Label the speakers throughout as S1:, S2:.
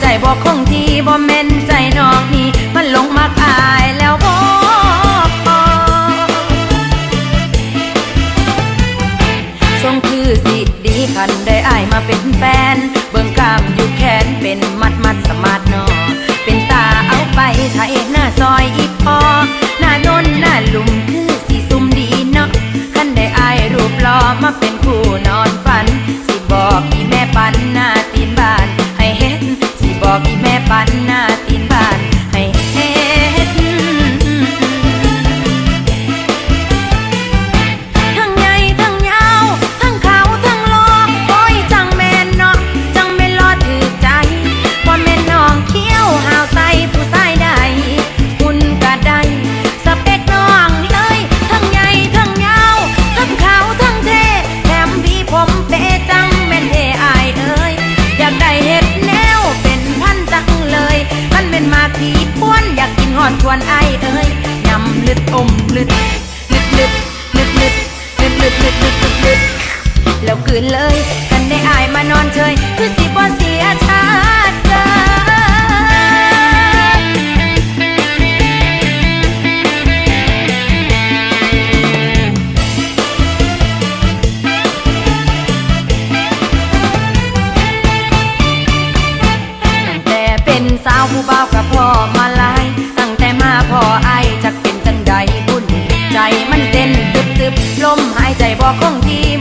S1: ใจบอกคงที่บ่แม่นใจน้องนี่มันหลงมักอายแล้วบ่ทรงคือสิดีคันได้อายมาเป็นแฟน เบิ่งกล้ามอยู่แขนเป็นมัดมัดสมาดนอเป็นตาเอาไปไทยหน้าซอยอี เป๊จังแม่นเท่อายเอ้ยอยากได้เห็ดแนวเป็นพันจังเลยมันเป็นมาทีป้วนอยากกินหอนทวนไอายเอ้ยยำลึดอมลึดลึดลึดลึดลึดลึดลึดลึดลึดลึดแล้วคืนเลยกันได้อายมานอนเฉย สาวผู้บ่าวกับพ่อมาลายตั้งแต่มาพ่อไอายจักเป็นจังใดบุญใจมันเต้นตึบตึบลมหายใจบ่คงที่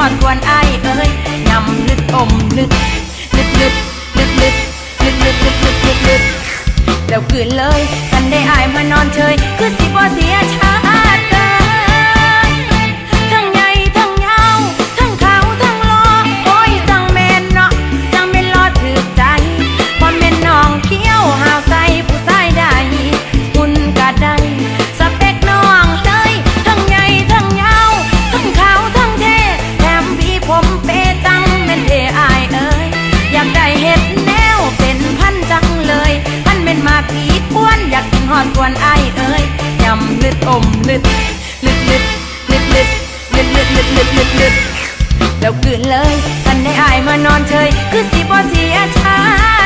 S1: อยากกินหอดกวนอเอ้ยยำลึกอมลึกลึกลึกลึกลึกลึกลึกลึกลึกลึกลึกแล้วกืนเลยกันได้อายมานอนเฉยคือสิบ่เสียชา หอดกวนไอเอ้ยยำลึดอมลึดลึดลึดลึดลึดลึดลึดลึดลึดลึดลึดแล้วกืนเลยกันได้อามานอนเฉยคือสิบ่เสียชา